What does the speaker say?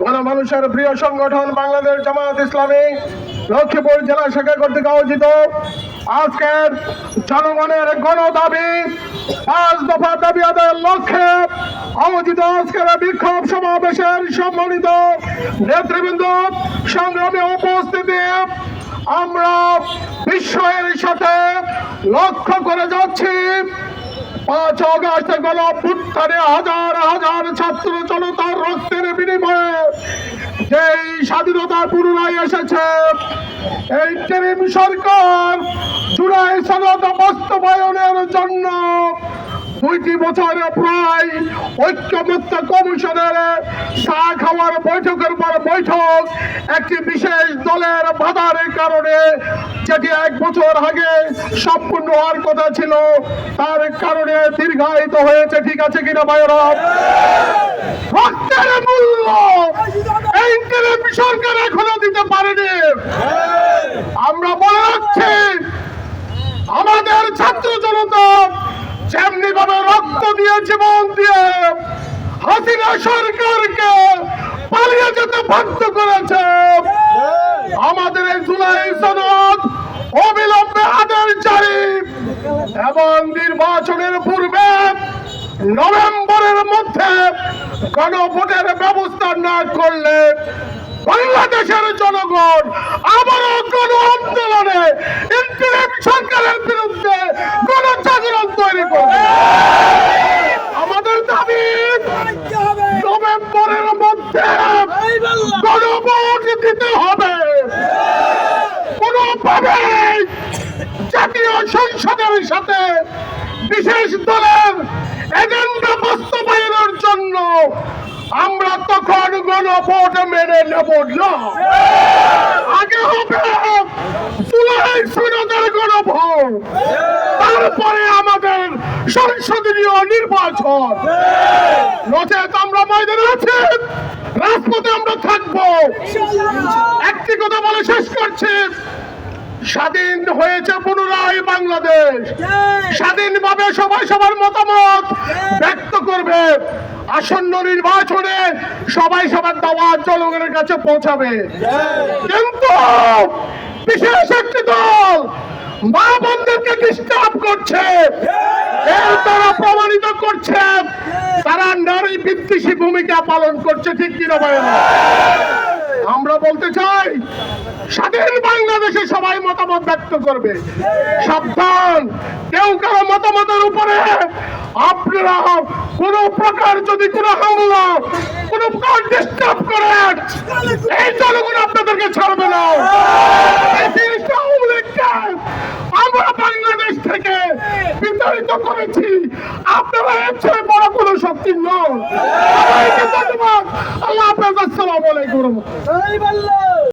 গণমানুষের প্রিয় সংগঠন বাংলাদেশ জামায়াত ইসলামী, লক্ষ্মীপুর জেলা শাখা কর্তৃক আয়োজিত আজকের জনগণের গণ দাবি পাঁচ দফা দাবি আদায়ের লক্ষ্যে আয়োজিত আজকের বিক্ষোভ সমাবেশের সম্মানিত নেতৃবৃন্দ, সংগ্রামে উপস্থিতি, আমরা বিশ্বের সাথে লক্ষ্য করে যাচ্ছি। পাঁচ অগস্ট গণ অভ্যুত্থানে হাজার হাজার ছাত্র জনতার রক্তের বিনিময়ে যেই স্বাধীনতা পুনরায় এসেছে, এই টেরিম সরকার জুলাই সনদ বাস্তবায়নের জন্য দুইটি বছরে প্রায় ঐক্যমত্য কমিশনের চা খাওয়ার বৈঠকের পর বৈঠক, একটি বিশেষ দলের বাধার কারণে যেটি এক বছর আগে সম্পূর্ণ হওয়ার কথা ছিল, তার কারণে দীর্ঘায়িত হয়েছে, ঠিক আছে কিনা বলে রাখছি, আমাদের ছাত্র জনতা যেমনি ভাবে রক্ত দিয়ে সরকারকে পালিয়ে যেতে বাধ্য নভেম্বরের মধ্যে গণভোটের ব্যবস্থা না করলে বাংলাদেশের জনগণ আবারও গণ আন্দোলনে সরকারের বিরুদ্ধে গণজাগরণ তৈরি করবে। আমাদের দাবি, নভেম্বরের মধ্যে গণভোট দিতে হবে। কোনোভাবে জাতীয় সংসদের সাথে বিশেষ দলের এজেন্ডা বাস্তবায়নের জন্য আমরা তখন গণভোট মেনে নেব না। আগে হবে জুলাই সনদের গণভোট। তারপরে আমাদের সংসদীয় নির্বাচন। নচেত আমরা ময়দানে আছি, রাজপথে আমরা থাকব। একটি কথা বলে শেষ করছি। স্বাধীন হয়েছে পুনরায় বাংলাদেশ। স্বাধীনভাবে সবাই সবার মতামত ব্যক্ত করবে। আসন্ন নির্বাচনে সবাই সবার দাওয়াত জনগণের কাছে পৌঁছাবে। কিন্তু বিশেষ একটি দল মা বোনদেরকে ডিস্টার্ব করছে। দ্বারা প্রমাণিত করছে। তারা নারী বিদ্বেষী ভূমিকা পালন করছে ঠিক কিনা ভাইয়েরা আমরা বলতে চাই, স্বাধীন বাংলাদেশে সবাই মতামত ব্যক্ত করবে। সাবধান, কেউ কারও মতামতের উপরে আপনারা কোন প্রকার যদি কোনো হামলা, কোন প্রকার ডিস্টার্ব করেন এই জনগণ আপনাদেরকে ছাড়বে না। আমরা বাংলাদেশ থেকে বিতাড়িত করেছি। আপনারা এর চেয়ে বড় কোনো শক্তি নন। আসসালামু আলাইকুম